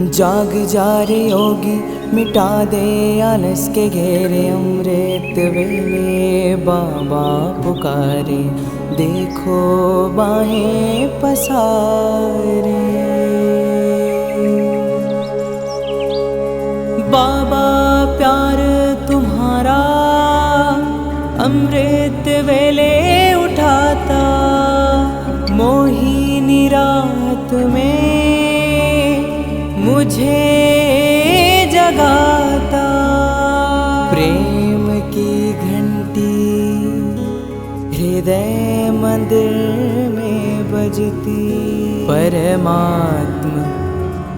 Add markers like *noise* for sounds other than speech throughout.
जाग जा रे योगी, मिटा दे आलस के घेरे, अमृत वेले बाबा पुकारे, देखो बाहें पसारे। बाबा प्यार तुम्हारा, अमृत वेले उठाता, मोहिनी रात में मुझे जगाता। प्रेम की घंटी हृदय मंदिर में बजती। परमात्मा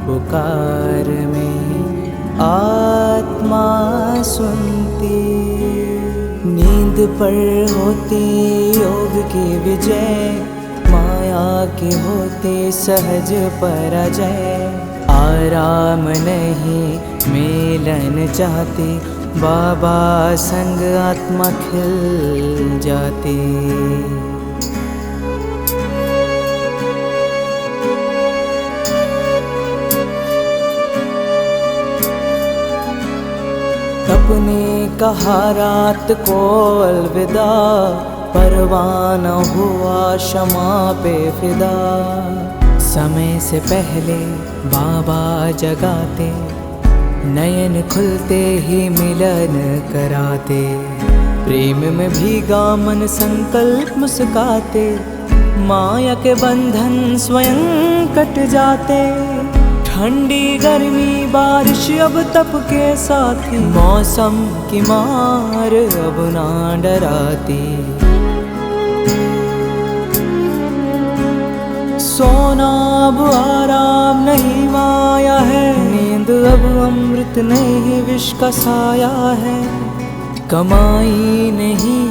पुकार में आत्मा सुनती। नींद पर होती योग की विजय, माया के होते सहज पराजय। आराम नहीं मिलन खिल जाती। अपने कहा रात को अलविदा परवाना हुआ क्षमा पे फिदा समय से पहले बाबा जगाते, नयन खुलते ही मिलन कराते। प्रेम में भीगा मन संकल्प मुस्काते, माया के बंधन स्वयं कट जाते। ठंडी गर्मी बारिश अब तप के साथी मौसम की मार अब ना डराती। सोना, अब आराम नहीं माया है। नींद अब अमृत नहीं, विष का साया है। कमाई नहीं,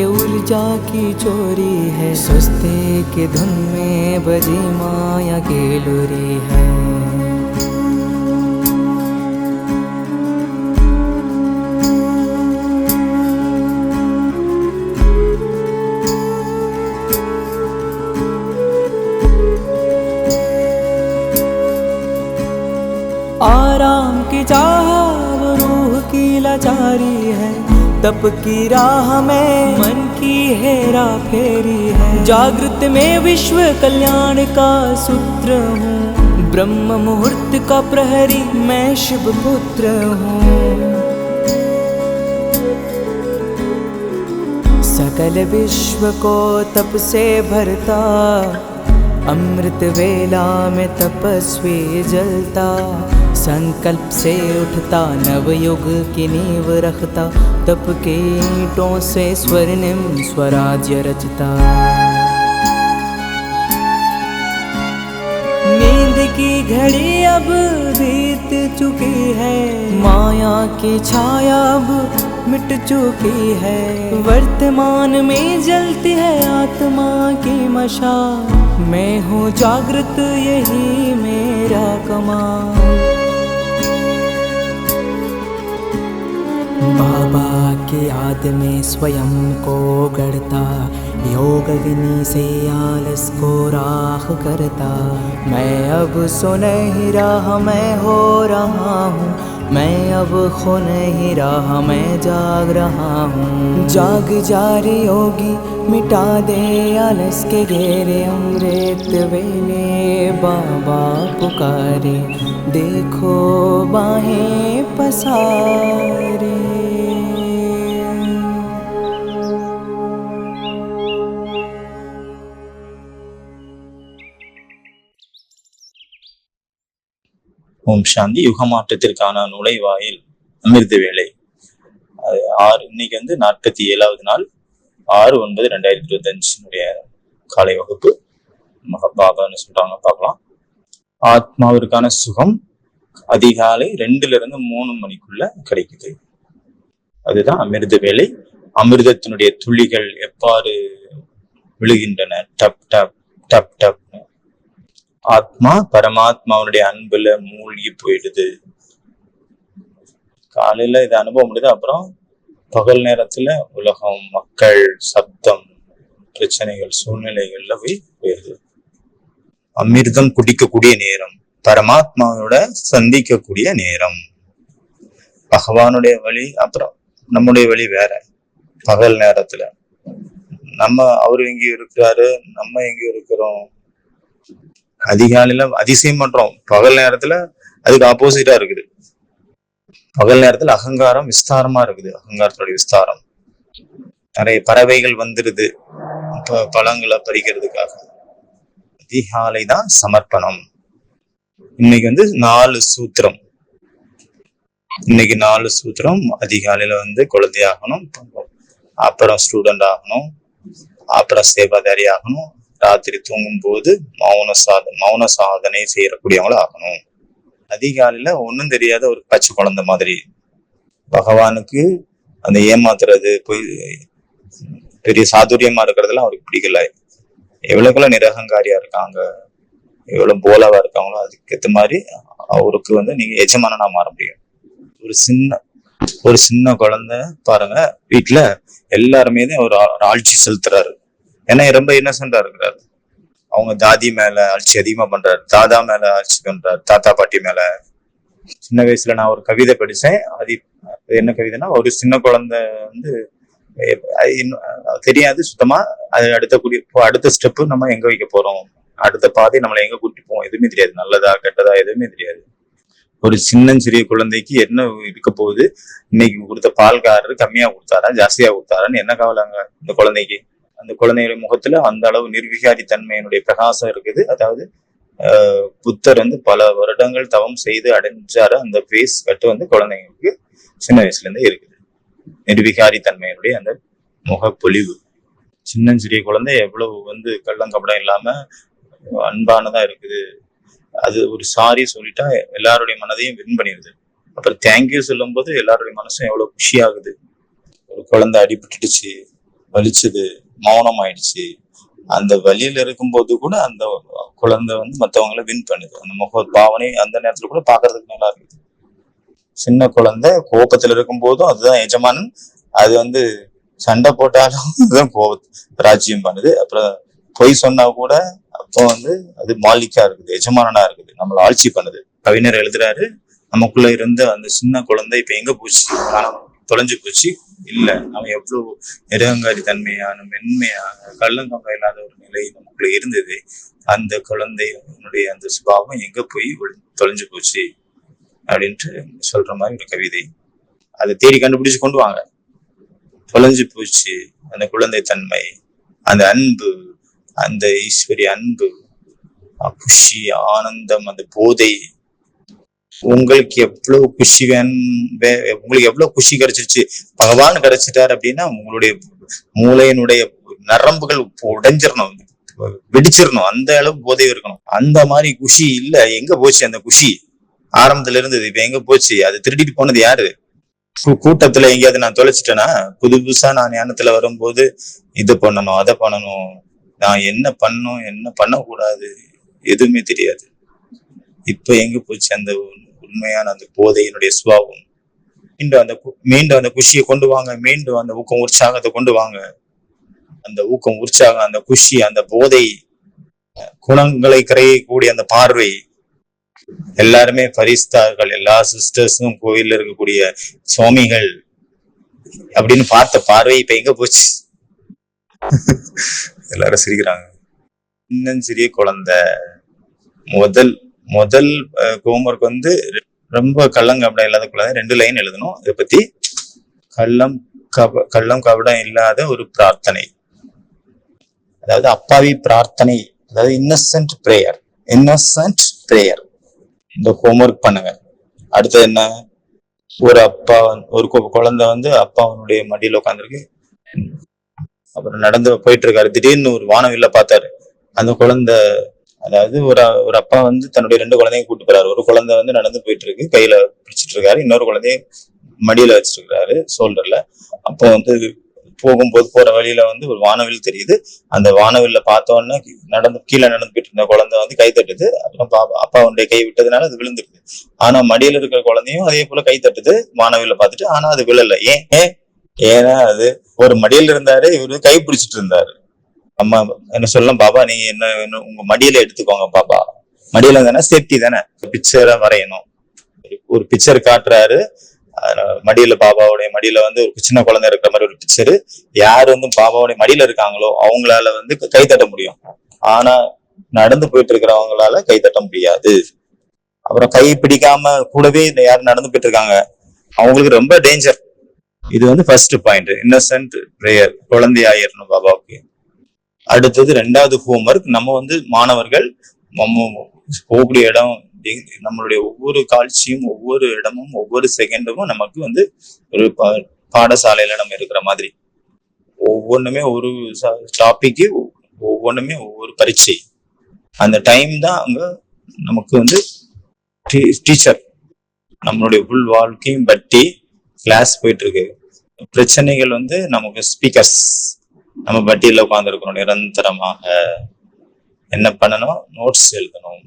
ये ऊर्जा की चोरी है। सुस्ते के धुन में बजी माया की लुरी है। तप की राह में मन की हेरा फेरी है। जागृत में विश्व कल्याण का सूत्र हूँ। ब्रह्म मुहूर्त का प्रहरी मैं शिव पुत्र हूँ। सकल विश्व को तप से भरता अमृत वेला में तपस्वी जलता। संकल्प से उठता, नवयुग की नींव रखता, तप के ईंटों से स्वर्णिम स्वराज्य रचता। नींद की घड़ी अब बीत चुकी है, माया की छाया अब मिट चुकी है। वर्तमान में जलती है आत्मा की मशा, मैं हूँ जागृत, यही मेरा कमाल। बाबा के याद में स्वयं को गढ़ता योग विनी से आलस को राख करता। मैं अब सो नहीं रहा मैं हो रहा हूँ, मैं अब खो नहीं रहा मैं जाग रहा हूँ। जाग जा रे योगी, मिटा दे आलस के घेरे अमृत वेले। बाबा पुकारे, देखो बाहें पसारे। ஓம் சாந்தி. யுகமாற்றத்திற்கான நுழைவாயில் அமிர்த வேலை. அது ஆறு இன்னைக்கு வந்து நாற்பத்தி ஏழாவது நாள். ஆறு ஒன்பது ரெண்டாயிரத்தி இருபத்தஞ்சினுடைய காலை வகுப்பு. மகபாபான்னு சொல்றாங்க பார்க்கலாம். ஆத்மாவிற்கான சுகம் அதிகாலை ரெண்டுல இருந்து மூணு மணிக்குள்ள கிடைக்குது. அதுதான் அமிர்த வேலை. அமிர்தத்தினுடைய துளிகள் எவ்வாறு விழுகின்றன? டப் டப் டப் டப். ஆத்மா பரமாத்மாவுடைய அன்புல மூழ்கி போயிடுது. காலையில இது அனுபவம் முடியுது அப்புறம் பகல் நேரத்துல உலகம் மக்கள் சப்தம் பிரச்சனைகள் சூழ்நிலைகள்ல போய் போயிடுது. அமிர்தம் குடிக்கக்கூடிய நேரம் பரமாத்மாவோட சந்திக்கக்கூடிய நேரம். பகவானுடைய வழி அப்புறம் நம்முடைய வழி வேற. பகல் நேரத்துல நம்ம அவரு எங்க இருக்கிறாரு நம்ம எங்க இருக்கிறோம். அதிகாலையில அதிசயம் பண்றோம். பகல் நேரத்துல அதுக்கு ஆப்போசிட்டா இருக்குது. பகல் நேரத்துல அகங்காரம் விஸ்தாரமா இருக்குது. அகங்காரத்தோட விஸ்தாரம். நிறைய பறவைகள் வந்துருது. பழங்களை பறிக்கிறதுக்காக. அதிகாலை தான் சமர்ப்பணம். இன்னைக்கு வந்து நாலு சூத்திரம். இன்னைக்கு நாலு சூத்திரம். அதிகாலையில வந்து குழந்தையாகணும். அப்புறம் ஸ்டூடெண்ட் ஆகணும். அப்புறம் சேவாதாரி ஆகணும். ராத்திரி தூங்கும் போது மௌன சாத மௌன சாதனை செய்யக்கூடியவங்கள ஆகணும். அதிகாலையில ஒன்றும் தெரியாத ஒரு பச்சை குழந்தை மாதிரி. பகவானுக்கு அந்த ஏமாத்துறது போய் பெரிய சாதுரியமா இருக்கிறதுலாம் அவருக்கு பிடிக்கல. எவ்வளவுக்குள்ள நிரகங்காரியா இருக்காங்க எவ்வளவு போலாவா இருக்காங்களோ அதுக்கேத்த மாதிரி அவருக்கு வந்து நீங்க எஜமானனா மாற முடியும். ஒரு சின்ன ஒரு சின்ன குழந்தை பாருங்க வீட்டுல எல்லாருமே தான் ஒரு ஆழ்ச்சி செலுத்துறாரு. ஏன்னா ரொம்ப இன்னசென்டா இருக்கிறாரு. அவங்க தாதி மேல ஆட்சி அதிகமா பண்றாரு. தாதா மேல ஆட்சி பண்றாரு. தாத்தா பாட்டி மேல. சின்ன வயசுல நான் ஒரு கவிதை படிச்சேன். அது என்ன கவிதைன்னா ஒரு சின்ன குழந்தை வந்து இன்னும் தெரியாது சுத்தமா. அது அடுத்த கூடிய இப்போ அடுத்த ஸ்டெப் நம்ம எங்க வைக்க போறோம்? அடுத்த பாதை நம்மளை எங்க கூட்டி போவோம்? எதுவுமே தெரியாது. நல்லதா கெட்டதா எதுவுமே தெரியாது. ஒரு சின்னஞ்சிறிய குழந்தைக்கு என்ன இருக்க போகுது? இன்னைக்கு கொடுத்த பால்காரர் கம்மியா கொடுத்தாரா? ஜாஸ்தியா கொடுத்தாரான்னு என்ன கவலைங்க இந்த குழந்தைக்கு? அந்த குழந்தையுடைய முகத்துல அந்த அளவு நிர்விகாரி தன்மையினுடைய பிரகாசம் இருக்குது. அதாவது புத்தர் வந்து பல வருடங்கள் தவம் செய்து அடைஞ்சாரு. அந்த பேஸ் கட்டு வந்து குழந்தைங்களுக்கு சின்ன வயசுல இருந்தே இருக்குது. நிர்விகாரி தன்மையினுடைய அந்த முகப்பொலிவு சின்னஞ்சிறிய குழந்தை எவ்வளவு வந்து கள்ளங்கபடம் இல்லாம அன்பானதா இருக்குது. அது ஒரு சாரி சொல்லிட்டா எல்லாருடைய மனதையும் வின் பண்ணிடுது. அப்புறம் தேங்க்யூ சொல்லும்போது எல்லாருடைய மனசும் எவ்வளவு குஷியாகுது. ஒரு குழந்தை அடிபட்டுடுச்சு வலிச்சது. மௌனம் ஆயிடுச்சு அந்த வழியில இருக்கும்போது கூட அந்த குழந்தை வந்து மற்றவங்கள வின் பண்ணுது. அந்த முக பாவனை அந்த நேரத்துல கூட பாக்குறதுக்கு நல்லா இருக்குது. சின்ன குழந்தை கோபத்துல இருக்கும் போதும் அதுதான் எஜமானன். அது வந்து சண்டை போட்டாலும் *laughs* அதுதான் கோப ராஜ்யம் பண்ணுது. அப்புறம் பொய் சொன்னா கூட அப்போ வந்து அது மாலிக்கா இருக்குது எஜமானனா இருக்குது. நம்மளை ஆட்சி பண்ணுது. கவிஞர் எழுதுறாரு நமக்குள்ள இருந்த அந்த சின்ன குழந்தை இப்ப எங்க போச்சு? காணும். தொலைஞ்சு போச்சு. இல்ல அவன் எவ்வளவு நெருகங்காரி தன்மையான மென்மையான கள்ளங்கம்பம் இல்லாத ஒரு நிலை நமக்குள்ள இருந்தது. அந்த குழந்தையினுடைய அந்த சுபாவம் எங்க போய் தொலைஞ்சு போச்சு அப்படின்ட்டு சொல்ற மாதிரி ஒரு கவிதை. அதை தேடி கண்டுபிடிச்சு கொண்டு வாங்க. தொலைஞ்சு போச்சு அந்த குழந்தை தன்மை அந்த அன்பு அந்த ஈஸ்வரி அன்பு குஷி ஆனந்தம் அந்த போதை உங்களுக்கு எவ்வளவு குஷி வேணும் வே- உங்களுக்கு எவ்வளவு குஷி கிடைச்சிருச்சு? பகவான் கிடைச்சிட்டாரு அப்படின்னா உங்களுடைய மூளையினுடைய நரம்புகள் உடைஞ்சிடணும் வெடிச்சிடணும் அந்த அளவு போதை இருக்கணும். அந்த மாதிரி குஷி இல்ல. எங்க போச்சு அந்த குஷி? ஆரம்பத்துல இருந்தது இப்ப எங்க போச்சு? அது திருடிட்டு போனது யாரு? கூட்டத்துல எங்கேயாவது நான் தொலைச்சிட்டேன்னா புது புதுசா நான் ஞானத்துல வரும்போது இது பண்ணணும் அதை பண்ணணும். நான் என்ன பண்ணும் என்ன பண்ணக்கூடாது? எதுவுமே தெரியாது. இப்ப எங்க போச்சு அந்த உண்மையான அந்த போதையினுடைய சுபாவம். மீண்டும் அந்த மீண்டும் அந்த குஷியை கொண்டு வாங்க மீண்டும் அந்த ஊக்கம் உற்சாகத்தை கொண்டு வாங்க. அந்த ஊக்கம் உற்சாகம் அந்த குஷி அந்த போதை குணங்களை கரையக்கூடிய அந்த பார்வை. எல்லாருமே பரிஸ்தார்கள் எல்லா சிஸ்டர்ஸும் கோயில்ல இருக்கக்கூடிய சுவாமிகள் அப்படின்னு பார்த்த பார்வை இப்ப எங்க போச்சு? எல்லாரும் சிரிக்கிறாங்க. இன்னும் சிறிய குழந்தை. முதல் முதல் ஹோம்ஒர்க் வந்து ரொம்ப கள்ளம் கபடம் இல்லாத குழந்தை ரெண்டு லைன் எழுதணும். இதை பத்தி கள்ளம் கப கள்ளம் கபடம் இல்லாத ஒரு பிரார்த்தனை. அதாவது அப்பாவி பிரார்த்தனை அதாவது இன்னசென்ட் ப்ரேயர் இன்னசென்ட் ப்ரேயர் இந்த ஹோம்ஒர்க் பண்ணுங்க. அடுத்தது என்ன? ஒரு அப்பா ஒரு கு- குழந்தை வந்து அப்பா அவனுடைய மடியில் உட்காந்துருக்கு அப்புறம் நடந்து போயிட்டு இருக்காரு. திடீர்னு ஒரு வானவில்ல பார்த்தாரு. அந்த குழந்தை அதாவது ஒரு ஒரு அப்பா வந்து தன்னுடைய ரெண்டு குழந்தையும் கூட்டு போறாரு. ஒரு குழந்தை வந்து நடந்து போயிட்டு இருக்கு கையில பிடிச்சிட்டு இருக்காரு இன்னொரு குழந்தைய மடியில வச்சிட்டு இருக்காரு ஷோல்டர்ல அப்போ வந்து போகும்போது போற வழியில வந்து ஒரு வானவில் தெரியுது. அந்த வானவில்ல பார்த்தோன்னே நடந்து கீழே நடந்து போயிட்டு இருந்த குழந்தை வந்து கை தட்டுது. அப்புறம் பாப்பா அப்பாவுடைய கை விட்டதுனால அது விழுந்துருது. ஆனா மடியில இருக்கிற குழந்தையும் அதே போல கை தட்டுது. வானவில்ல பார்த்துட்டு ஆனா அது விழல. ஏன் ஏன்? ஏன்னா அது ஒரு மடியில் இருந்தாரு இவரு கை பிடிச்சிட்டு இருந்தாரு அம்மா என்ன சொல்லலாம் பாப்பா நீங்க என்ன உங்க மடியில எடுத்துக்கோங்க பாப்பா மடியில தானே. சேஃப்டி தானே பிக்சரை வரையணும். ஒரு பிக்சர் காட்டுறாரு. மடியில பாபாவுடைய மடியில வந்து ஒரு சின்ன குழந்தை இருக்கிற மாதிரி ஒரு பிக்சர் யார் வந்து பாபாவுடைய மடியில இருக்காங்களோ அவங்களால வந்து கை தட்ட முடியும். ஆனா நடந்து போயிட்டு இருக்கிறவங்களால கை தட்ட முடியாது. அப்புறம் கை பிடிக்காம கூடவே இந்த யாரும் நடந்து போயிட்டு இருக்காங்க. அவங்களுக்கு ரொம்ப டேஞ்சர் இது வந்து ஃபர்ஸ்ட் பாயிண்ட் இன்னசென்ட் ப்ரேயர் குழந்தையாயிரணும் பாபாவுக்கு. அடுத்தது ரெண்டாவது ஹோம்ஒர்க் நம்ம வந்து மாணவர்கள் நம்ம போகக்கூடிய இடம் நம்மளுடைய ஒவ்வொரு காட்சியும் ஒவ்வொரு இடமும் ஒவ்வொரு செகண்டும் நமக்கு வந்து ஒரு பா- பாடசாலையில நம்ம இருக்கிற மாதிரி. ஒவ்வொன்றுமே ஒரு டாபிக்கு ஒவ்வொன்றுமே ஒவ்வொரு பரீட்சை. அந்த டைம் தான் அங்க நமக்கு வந்து டீச்சர் நம்மளுடைய உள் வாழ்க்கையும் பற்றி கிளாஸ் போயிட்டு இருக்கு. பிரச்சனைகள் வந்து நமக்கு ஸ்பீக்கர்ஸ் நம்ம பட்டியல உட்காந்துருக்கணும் நிரந்தரமாக. என்ன பண்ணணும்? நோட்ஸ் எழுதணும்.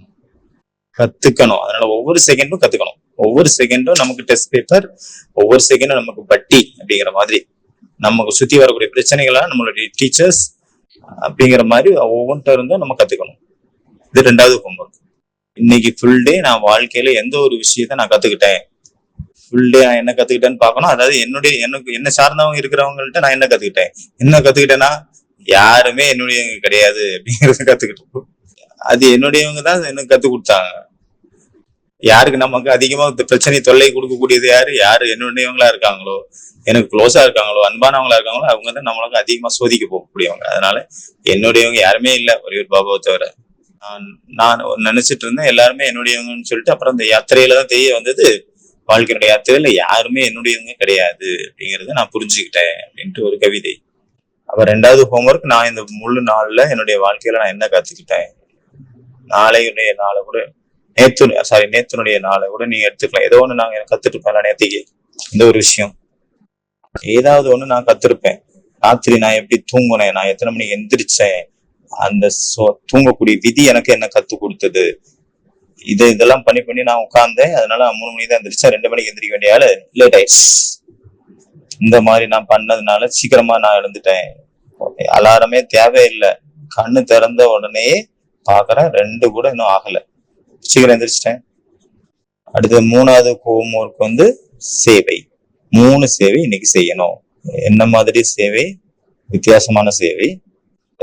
கத்துக்கணும். அதனால ஒவ்வொரு செகண்டும் கத்துக்கணும். ஒவ்வொரு செகண்டும் நமக்கு டெஸ்ட் பேப்பர் ஒவ்வொரு செகண்டும் நமக்கு பட்டி அப்படிங்கிற மாதிரி. நமக்கு சுத்தி வரக்கூடிய பிரச்சனைகளா நம்மளுடைய டீச்சர்ஸ் அப்படிங்கிற மாதிரி ஒவ்வொன்றும் இருந்தும் நம்ம கத்துக்கணும். இது ரெண்டாவது ஹோம்ஒர்க் இன்னைக்கு ஃபுல் டே நான் வாழ்க்கையில எந்த ஒரு விஷயத்த நான் கத்துக்கிட்டேன்? ஃபுல் டே நான் என்ன கத்துக்கிட்டேன்னு பார்க்கணும். அதாவது என்னுடைய எனக்கு என்ன சார்ந்தவங்க இருக்கிறவங்கள்ட்ட நான் என்ன கத்துக்கிட்டேன்? என்ன கத்துக்கிட்டேன்னா யாருமே என்னுடையவங்க கிடையாது அப்படிங்கறத கத்துக்கிட்டோம். அது என்னுடையவங்க தான் எனக்கு கத்து கொடுத்தாங்க. யாருக்கு நமக்கு அதிகமா இந்த பிரச்சனை தொல்லை கொடுக்கக்கூடியது யாரு? யாரு என்னுடையவங்களா இருக்காங்களோ எனக்கு க்ளோஸா இருக்காங்களோ அன்பானவங்களா இருக்காங்களோ அவங்க தான் நம்மளுக்கு அதிகமா சோதிக்க போகக்கூடியவங்க. அதனால என்னுடையவங்க யாருமே இல்லை ஒரே ஒரு பாபாவை தவிர. நான் நான் நினைச்சிட்டு இருந்தேன் எல்லாருமே என்னுடையவங்கன்னு சொல்லிட்டு அப்புறம் இந்த யாத்திரையில தான் தெரிய வந்தது. வாழ்க்கையினுடைய யாத்திரையில யாருமே என்னுடையவங்க கிடையாது. அப்படிங்கறத நான் புரிஞ்சுக்கிட்டேன் அப்படின்ட்டு ஒரு கவிதை. அப்ப ரெண்டாவது ஹோம்ஒர்க் நான் இந்த முழு நாள்ல என்னுடைய வாழ்க்கையில நான் என்ன கத்துக்கிட்டேன்? நாளையுடைய நாளை கூட நேத்து சாரி நேத்துனுடைய நாளை கூட நீங்க எடுத்துக்கலாம். ஏதோ ஒண்ணு நாங்க கத்துட்டு இருப்பேன் நேத்திக்கு. இந்த ஒரு விஷயம். ஏதாவது ஒண்ணு நான் கத்திருப்பேன் ராத்திரி நான் எப்படி தூங்குனேன்? நான் எத்தனை மணிக்கு எந்திரிச்சேன்? அந்த தூங்கக்கூடிய விதி எனக்கு என்ன கத்து கொடுத்தது? இது இதெல்லாம் பண்ணி பண்ணி நான் உட்கார்ந்தேன். அதனால மூணு மணிக்கு தான் எழுந்திரிச்சா ரெண்டு மணிக்கு எந்திரிக்க வேண்டிய ஆளு லேட் ஆயிடுச்சு. இந்த மாதிரி நான் பண்ணதுனால சீக்கிரமா நான் எழுந்துட்டேன். அலாரமே தேவையில்லை. கண்ணு திறந்த உடனே பாக்குறேன். ரெண்டு கூட இன்னும் ஆகல. சீக்கிரம் எந்திரிச்சிட்டேன். அடுத்து மூணாவது ஹோம்ஒர்க் வந்து சேவை. மூணு சேவை இன்னைக்கு செய்யணும். என்ன மாதிரி சேவை? வித்தியாசமான சேவை.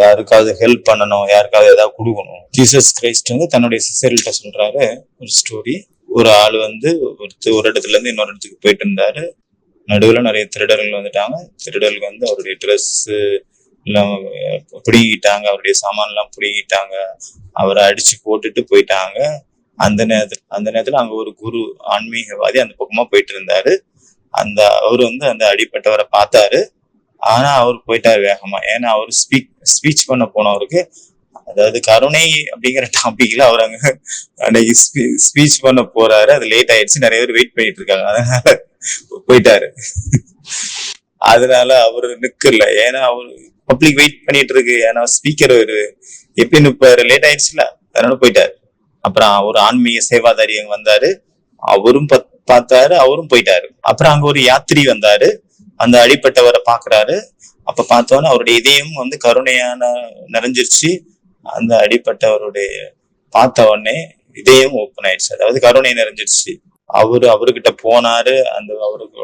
யாருக்காவது ஹெல்ப் பண்ணணும் யாருக்காவது ஏதாவது கொடுக்கணும். ஜீசஸ் கிரைஸ்ட் வந்து தன்னுடைய சிசர்கள்ட்ட சொல்றாரு. ஒரு ஸ்டோரி ஒரு ஆள் வந்து ஒருத்தர் ஒரு இடத்துல இருந்து இன்னொரு இடத்துக்கு போயிட்டு இருந்தாரு. நடுவில் நிறைய திருடர்கள் வந்துட்டாங்க. திருடர்கள் வந்து அவருடைய ட்ரெஸ் எல்லாம் பிடுங்கிட்டாங்க அவருடைய சாமான் எல்லாம் பிடுங்கிட்டாங்க அவரை அடிச்சு போட்டுட்டு போயிட்டாங்க. அந்த நேரத்துல அந்த நேரத்துல அங்க ஒரு குரு ஆன்மீகவாதி அந்த பக்கமா போயிட்டு இருந்தாரு. அந்த அவர் வந்து அந்த அடிப்பட்டவரை பார்த்தாரு. ஆனா அவர் போயிட்டார் வேகமா. ஏன்னா அவர் ஸ்பீக் ஸ்பீச் பண்ண போனவருக்கு அதாவது கருணை அப்படிங்கிற டாபிக்ல அவர் அங்க அன்னைக்கு ஸ்பீச் பண்ண போறாரு. அது லேட் ஆயிடுச்சு. நிறைய பேர் வெயிட் பண்ணிட்டு இருக்காங்க. அதனால போயிட்டாரு. அதனால அவர் நிக்கல. ஏன்னா அவர் பப்ளிக் வெயிட் பண்ணிட்டு இருக்கு. ஏன்னா ஸ்பீக்கர் ஒரு எப்படி நிப்பாரு? லேட் ஆயிடுச்சுல. அதனால போயிட்டாரு. அப்புறம் ஒரு ஆன்மீக சேவாதாரி அங்க வந்தாரு. அவரும் பத்- பார்த்தாரு. அவரும் போயிட்டாரு. அப்புறம் அங்க ஒரு யாத்திரி வந்தாரு. அந்த அடிப்பட்டவரை பாக்குறாரு அப்ப பார்த்தோன்னா அவருடைய இதயம் வந்து கருணையான நிறைஞ்சிருச்சு. அந்த அடிப்பட்டவருடைய பார்த்த உடனே இதயம் ஓப்பன் ஆயிடுச்சு. அதாவது கருணை நிறைஞ்சிருச்சு. அவரு அவர்கிட்ட போனாரு. அந்த அவருக்கு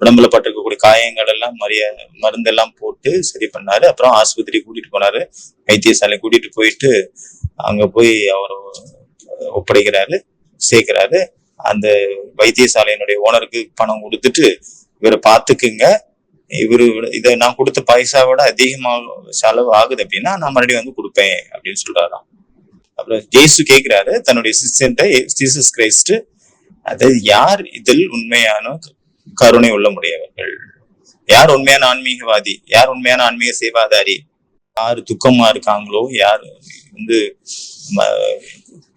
உடம்புல பட்டிருக்கக்கூடிய காயங்கள் எல்லாம் மரிய மருந்தெல்லாம் போட்டு சரி பண்ணாரு. அப்புறம் ஆஸ்பத்திரி கூட்டிட்டு போனாரு. வைத்தியசாலை கூட்டிட்டு போயிட்டு அங்க போய் அவர் ஒப்படைக்கிறாரு. சேர்க்கிறாரு. அந்த வைத்தியசாலையினுடைய ஓனருக்கு பணம் கொடுத்துட்டு இவரை பார்த்துக்குங்க. இவரு இதை நான் கொடுத்த பைசா விட அதிகமாக செலவு ஆகுது அப்படின்னா நான் மறுபடியும் வந்து கொடுப்பேன் அப்படின்னு சொல்றாராம். அப்புறம் ஜேசு கேட்கிறாரு தன்னுடைய சிஸ்டன்ட்ட ஜீசஸ் கிரைஸ்ட் அதாவது யார் இதில் உண்மையான கருணை உள்ள முடியவர்கள்? யார் உண்மையான ஆன்மீகவாதி? யார் உண்மையான ஆன்மீக சேவாதாரி? யார் துக்கமா இருக்காங்களோ? யார் வந்து ம-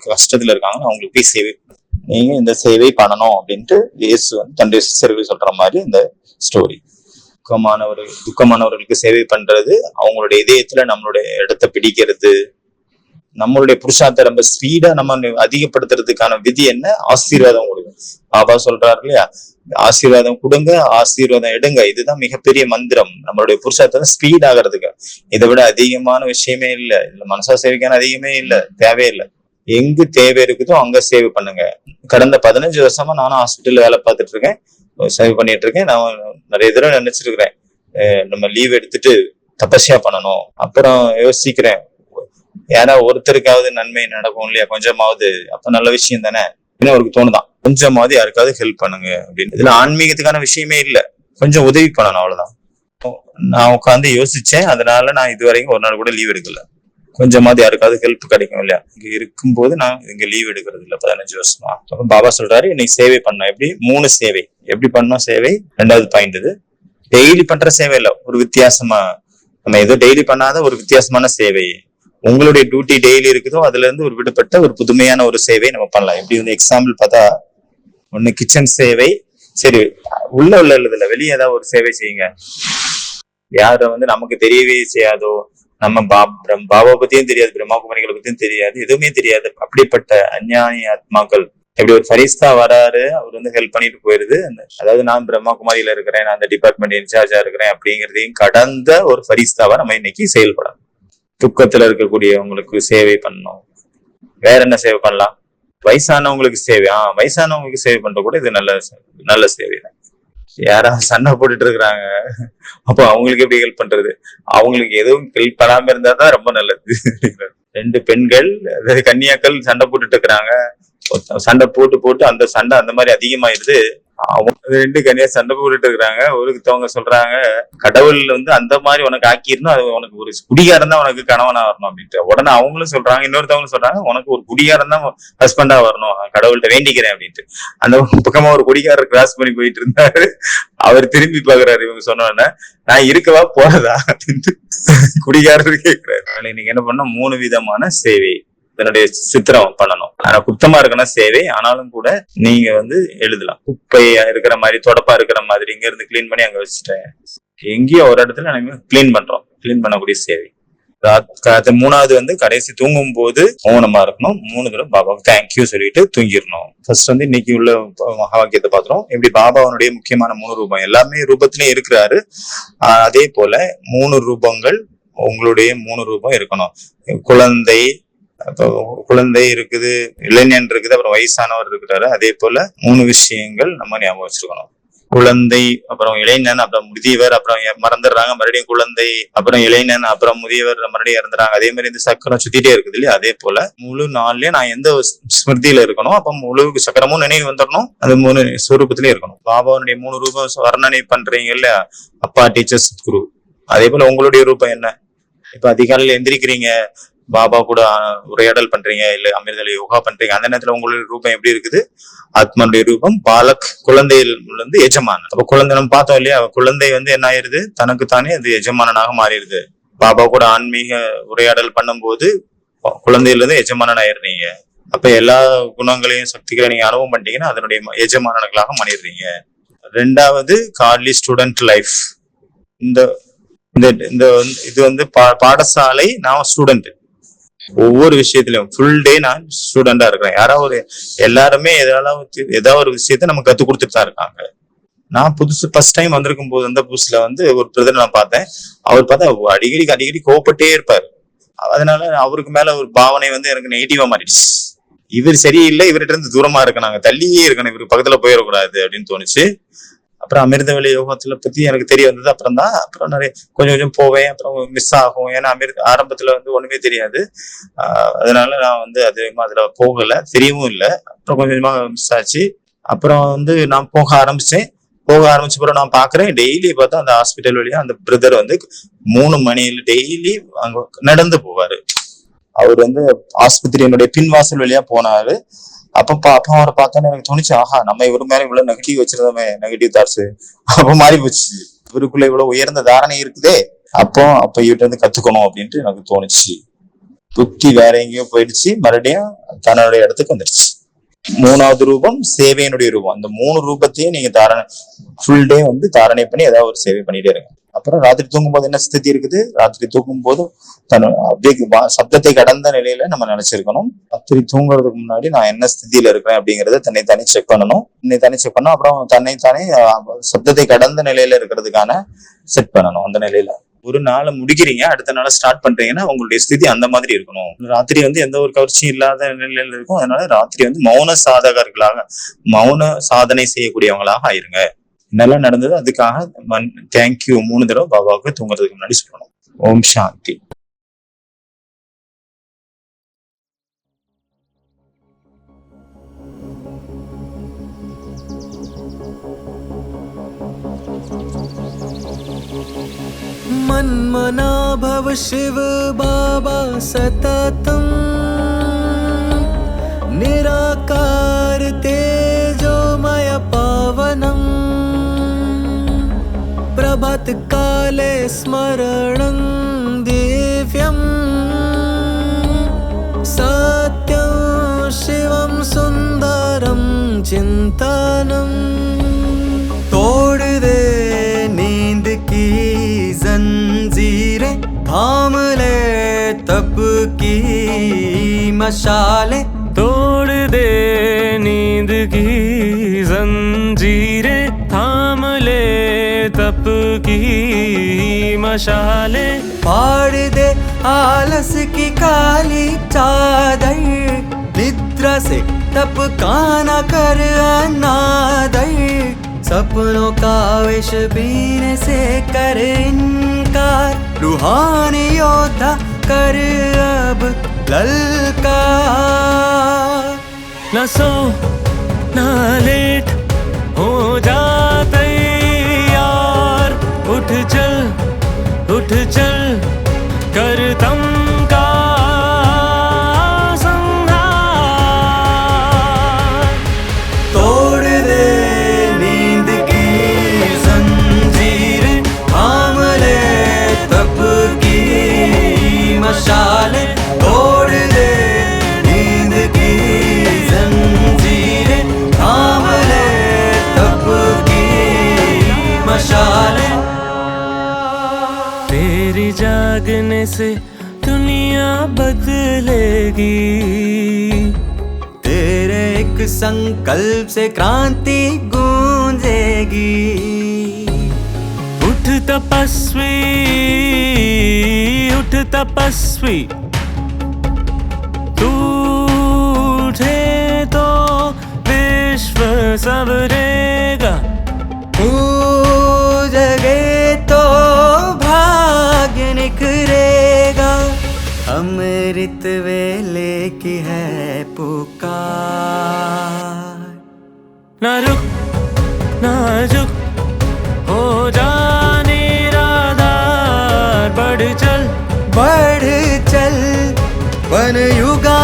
கஷ்டத்துல இருக்காங்களோ அவங்களுக்கு போய் சேவை நீங்க இந்த சேவை பண்ணணும் அப்படின்ட்டு இயேசு வந்து தன்னுடைய சிறுவை சொல்ற மாதிரி இந்த ஸ்டோரி துக்கமானவர்கள் துக்கமானவர்களுக்கு சேவை பண்றது அவங்களுடைய இதயத்துல நம்மளுடைய இடத்தை பிடிக்கிறது நம்மளுடைய புருஷார்த்த ரொம்ப ஸ்பீடா நம்ம அதிகப்படுத்துறதுக்கான விதி என்ன? ஆசீர்வாதம் கொடுங்க. பாபா சொல்றாரு இல்லையா? ஆசீர்வாதம் கொடுங்க ஆசீர்வாதம் எடுங்க. இதுதான் மிகப்பெரிய மந்திரம். நம்மளுடைய புருஷார்த்தம் ஸ்பீட் ஆகிறதுக்கு. இதை விட அதிகமான விஷயமே இல்ல. இல்லை மனசா சேவைக்கான அதிகமே இல்லை. தேவையில்லை எங்கு தேவை இருக்குதோ அங்க சேவ் பண்ணுங்க. கடந்த பதினஞ்சு வருஷமா நானும் ஹாஸ்பிட்டல்ல வேலை பார்த்துட்டு இருக்கேன் சேவ் பண்ணிட்டு இருக்கேன் நான் நிறைய தடவை நினைச்சிருக்கிறேன். நம்ம லீவ் எடுத்துட்டு தபஸ்யா பண்ணணும். அப்புறம் யோசிக்கிறேன். யாரா ஒருத்தருக்காவது நன்மை நடக்கும் இல்லையா? கொஞ்சமாவது. அப்ப நல்ல விஷயம் தானே? அப்படின்னு அவருக்கு தோணுதான். கொஞ்சமாவது யாருக்காவது ஹெல்ப் பண்ணுங்க அப்படின்னு. இதுல ஆன்மீகத்துக்கான விஷயமே இல்லை. கொஞ்சம் உதவி பண்ணணும் அவ்வளவுதான். நான் உட்காந்து யோசிச்சேன். அதனால நான் இது வரைக்கும் ஒரு நாள் கூட லீவ் எடுக்கல. கொஞ்சமாவது யாருக்காவது ஹெல்ப் கிடைக்கும் இல்லையா? இங்க இருக்கும்போது நான் இங்க லீவ் எடுக்கிறது இல்லை பதினஞ்சு வருஷமா. அப்ப பாபா சொல்றாரு இன்னைக்கு சேவை பண்ணோம் எப்படி? மூணு சேவை. எப்படி பண்ணோம் சேவை? ரெண்டாவது பாயிண்ட் இது. டெய்லி பண்ற சேவை இல்ல ஒரு வித்தியாசமா. நம்ம ஏதோ டெய்லி பண்ணாத ஒரு வித்தியாசமான சேவை. உங்களுடைய டியூட்டி டெய்லி இருக்குதோ அதுல இருந்து ஒரு விடுபட்ட ஒரு புதுமையான ஒரு சேவை நம்ம பண்ணலாம். எப்படி? வந்து எக்ஸாம்பிள் பார்த்தா ஒண்ணு கிச்சன் சேவை. சரி உள்ள உள்ள இல்ல வெளியே ஏதாவது ஒரு சேவை செய்யுங்க. யார வந்து நமக்கு தெரியவே செய்யாதோ நம்ம பா பிரம்- பாபா பத்தியும் தெரியாது பிரம்மாகுமாரிகளை பத்தியும் தெரியாது எதுவுமே தெரியாது. அப்படிப்பட்ட அஞ்ஞானி ஆத்மாக்கள். எப்படி ஒரு ஃபரிஸ்தா வராரு அவர் வந்து ஹெல்ப் பண்ணிட்டு போயிருது. அதாவது நான் பிரம்மாகுமாரியில இருக்கிறேன் நான் அந்த டிபார்ட்மெண்ட் இன்சார்ஜா இருக்கிறேன் அப்படிங்கிறதையும் கடந்த ஒரு ஃபரிஸ்தாவா நம்ம இன்னைக்கு செயல்படணும். துக்கத்துல இருக்கக்கூடியவங்களுக்கு சேவை பண்ணணும். வேற என்ன சேவை பண்ணலாம்? வயசானவங்களுக்கு சேவை. ஆஹ் வயசானவங்களுக்கு சேவை பண்ற கூட இது நல்ல நல்ல சேவை தான் யாராவது சண்டை போட்டுட்டு இருக்கிறாங்க. அப்போ அவங்களுக்கு எப்படி ஹெல்ப் பண்றது? அவங்களுக்கு எதுவும் ஹெல்ப் பண்ணாம இருந்தா தான் ரொம்ப நல்லது. ரெண்டு பெண்கள் அதாவது கன்னியாக்கள் சண்டை போட்டுட்டு இருக்கிறாங்க. சண்டை போட்டு போட்டு அந்த சண்டை அந்த மாதிரி அதிகமாயிருது ரெண்டு கனியா சண்டை போட்டுட்டு இருக்கிறாங்க. ஒருத்தவங்க சொல்றாங்க கடவுள் வந்து அந்த மாதிரி உனக்கு ஆக்கியிருந்தா அது உனக்கு ஒரு குடிகாரன் தான் உனக்கு கணவனா வரணும் அப்படின்ட்டு. உடனே அவங்களும் சொல்றாங்க இன்னொருத்தவங்க சொல்றாங்க உனக்கு ஒரு குடிகாரன் தான் ஹஸ்பண்டா வரணும். கடவுள்கிட்ட வேண்டிக்கிறேன் அப்படின்ட்டு. அந்த பக்கமா ஒரு குடிகாரர் கிராஸ் பண்ணி போயிட்டு இருந்தாரு. அவர் திரும்பி பாக்குறாரு இவங்க சொன்ன நான் இருக்கவா? போறதா அப்படின்ட்டு குடிகாரர் கேட்கிறாரு அதனால இன்னைக்கு என்ன பண்ண மூணு விதமான சேவை. இதனுடைய சித்திரம் பண்ணணும். ஆனா குத்தமா இருக்கணும் சேவை ஆனாலும் கூட நீங்க வந்து எழுதலாம். குப்பையா இருக்கிற மாதிரி தொடப்பா இருக்கிற மாதிரி இங்க இருந்து கிளீன் பண்ணி அங்க வச்சுட்டேன். எங்கேயோ ஒரு இடத்துல நாங்க கிளீன் பண்றோம். கிளீன் பண்ணக்கூடிய சேவை. ராத்- மூணாவது வந்து கடைசி தூங்கும் போது மௌனமா இருக்கணும். மூணு தடவை பாபாவுக்கு தேங்க்யூ சொல்லிட்டு தூங்கிடணும். ஃபர்ஸ்ட் வந்து இன்னைக்கு உள்ள மகாவாக்கியத்தை பாத்துறோம் இப்படி பாபாவனுடைய முக்கியமான மூணு ரூபம் எல்லாமே ரூபத்திலயும் இருக்கிறாரு. அதே போல மூணு ரூபங்கள் உங்களுடைய மூணு ரூபம் இருக்கணும். குழந்தை குழந்தை இருக்குது இளைஞன் இருக்குது அப்புறம் வயசானவர் இருக்கிறாரு. அதே போல மூணு விஷயங்கள் நம்ம ஞாபகம் வச்சிருக்கணும். குழந்தை அப்புறம் இளைஞன் அப்புறம் முதியவர் அப்புறம் மறந்துடுறாங்க. மறுபடியும் குழந்தை அப்புறம் இளைஞன் அப்புறம் முதியவர் மறுபடியும் இறந்துறாங்க அதே மாதிரி இந்த சக்கரம் சுத்திட்டே இருக்குது இல்லையா? அதே போல முழு நாள்லயே நான் எந்த ஸ்மிருதியில இருக்கணும் அப்ப முழு சக்கரமும் நினைவு வந்துடணும். அது மூணு ஸ்வரூபத்திலே இருக்கணும். பாபாவுடைய மூணு ரூபம் வர்ணனை பண்றீங்க இல்லையா? அப்பா டீச்சர்ஸ் குரு அதே போல உங்களுடைய ரூபம் என்ன? இப்ப அதிகாலையில எந்திரிக்கிறீங்க. பாபா கூட உரையாடல் பண்றீங்க இல்ல அமிர்தலை யோகா பண்றீங்க அந்த நேரத்துல உங்களுடைய ரூபம் எப்படி இருக்குது? ஆத்மனுடைய ரூபம் பாலக் குழந்தையில் வந்து எஜமானன். அப்ப குழந்தை நம்ம பார்த்தோம் இல்லையா? குழந்தை வந்து என்ன ஆயிருது? தனக்கு தானே அது எஜமானனாக மாறிடுது. பாபா கூட ஆன்மீக உரையாடல் பண்ணும்போது குழந்தையிலிருந்து எஜமானன் ஆயிடுறீங்க. அப்ப எல்லா குணங்களையும் சக்திகளையும் நீங்க அனுபவம் பண்ணிட்டீங்கன்னா அதனுடைய ம- எஜமானர்களாக மாறிடுறீங்க. ரெண்டாவது கார்லி ஸ்டூடெண்ட் லைஃப். இந்த இந்த இந்த வந்து- இது வந்து பா- பாடசாலை நான் ஸ்டூடெண்ட். ஒவ்வொரு விஷயத்திலும் ஃபுல் டே நான் ஸ்டூடெண்டா இருக்கிறேன். யாராவது ஒரு எல்லாருமே எதாவது ஏதாவது ஒரு விஷயத்த நம்ம கத்து கொடுத்துட்டு தான் இருக்காங்க. நான் புதுசு ஃபர்ஸ்ட் டைம் வந்திருக்கும் போது அந்த புதுசுல வந்து ஒரு பிரதர் நான் பார்த்தேன். அவர் பார்த்தா அடிக்கடி அடிக்கடி கோவப்பட்டே இருப்பாரு. அதனால அவருக்கு மேல ஒரு பாவனை வந்து எனக்கு நெகட்டிவா மாறிடுச்சு. இவர் சரியில்லை இவர்கிட்ட இருந்து தூரமா இருக்கு நாங்க தள்ளியே இருக்கணும். இவருக்கு பக்கத்துல போயிடக்கூடாது அப்படின்னு தோணுச்சு. அப்புறம் அமிர்தவெளி யோகத்துல பத்தி எனக்கு தெரிய வந்தது. அப்புறம் தான் அப்புறம் நிறைய கொஞ்சம் கொஞ்சம் போவேன். அப்புறம் மிஸ் ஆகும். ஏன்னா அமிர்த ஆரம்பத்துல வந்து ஒண்ணுமே தெரியாது. அதனால நான் வந்து அதிகமா அதுல போகல. தெரியவும் இல்லை. அப்புறம் கொஞ்சம் கொஞ்சமா மிஸ் ஆச்சு. அப்புறம் வந்து நான் போக ஆரம்பிச்சேன். போக ஆரம்பிச்ச பிறகு நான் பாக்குறேன். டெய்லி பார்த்தா அந்த ஹாஸ்பிட்டல் வழியா அந்த பிரதர் வந்து மூணு மணியில டெய்லி அங்க நடந்து போவாரு. அவர் வந்து ஆஸ்பத்திரியினுடைய பின்வாசல் வழியா போனாரு. அப்ப பா- அவரை பார்த்தோன்னே எனக்கு தோணுச்சு ஆஹா நம்ம இவரு மேல இவ்வளவு நெகட்டிவ் வச்சிருந்தோமே நெகட்டிவ் தாட்ஸ் அப்ப மாறி போச்சு. இவருக்குள்ள இவ்வளவு உயர்ந்த தாரணை இருக்குதே அப்போ அப்ப இவர்கிட்ட இருந்து கத்துக்கணும் அப்படின்ட்டு எனக்கு தோணுச்சு. புத்தி வேற எங்கேயோ போயிடுச்சு. மறுபடியும் தன்னுடைய இடத்துக்கு வந்துடுச்சு மூணாவது ரூபம் சேவையினுடைய ரூபம். அந்த மூணு ரூபத்தையும் நீங்க தாரணை ஃபுல் டே வந்து தாரணை பண்ணி ஏதாவது ஒரு சேவை பண்ணிட்டே இருங்க. அப்புறம் ராத்திரி தூங்கும் போது என்ன ஸ்திதி இருக்குது? ராத்திரி தூங்கும் போது தன் அப்படியே சப்தத்தை கடந்த நிலையில நம்ம நினைச்சிருக்கணும். ராத்திரி தூங்குறதுக்கு முன்னாடி நான் என்ன ஸ்திதியில இருக்கிறேன் அப்படிங்கறத தன்னை தனி செக் பண்ணணும். தன்னை தனி செக் பண்ணணும். அப்புறம் தன்னை தானே சப்தத்தை கடந்த நிலையில இருக்கிறதுக்கான செட் பண்ணணும் அந்த நிலையில. ஒரு நாளை முடிக்கிறீங்க அடுத்த நாளை ஸ்டார்ட் பண்றீங்கன்னா உங்களுடைய ஸ்திதி அந்த மாதிரி இருக்கணும். ராத்திரி வந்து எந்த ஒரு கவர்ச்சியும் இல்லாத நிலையில இருக்கும். அதனால ராத்திரி வந்து மௌன சாதகர்களாக மௌன சாதனை செய்யக்கூடியவங்களாக ஆயிருங்க. என்னெல்லாம் நடந்தது. அதுக்காக தேங்க்யூ மூணு தடவை பாபாவுக்கு தூங்குறதுக்கு முன்னாடி சொல்லணும். ஓம் சாந்தி. मन्मना भव शिव बाबा सततम्। निराकार तेजोमय पावनम्। प्रभातकाले स्मरणं दिव्यम्। सत्यं शिवं सुन्दरं चिन्तनम् तोड़ तप की मशाले तोड़ दे नींद की जंजीरें, थाम ले तप की मशाले। फाड़ दे आलस की काली चादर, निद्रा से तप काना कर अनादर। सपनों का विष पीने से कर इनकार, रूहानी योद्धा कर अब ललका। न सो, न लेट हो जा तैयार। उठ चल उठ चल, कर तम से दुनिया बदलेगी। तेरे एक संकल्प से क्रांति गूंजेगी। उठ तपस्वी उठ तपस्वी। तू उठे तो विश्व सबरेगा जगे अमृत वेले की है पुकार। ना रुक, ना झुक, हो जाने राधार, बढ़ चल बढ़ चल, बन का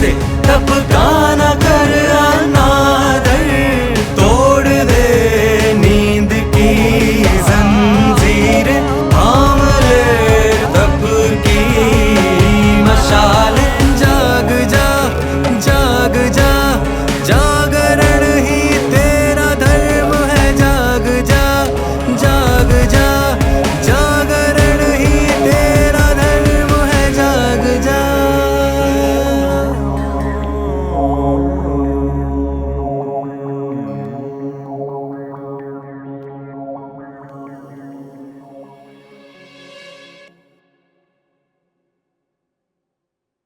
से तब का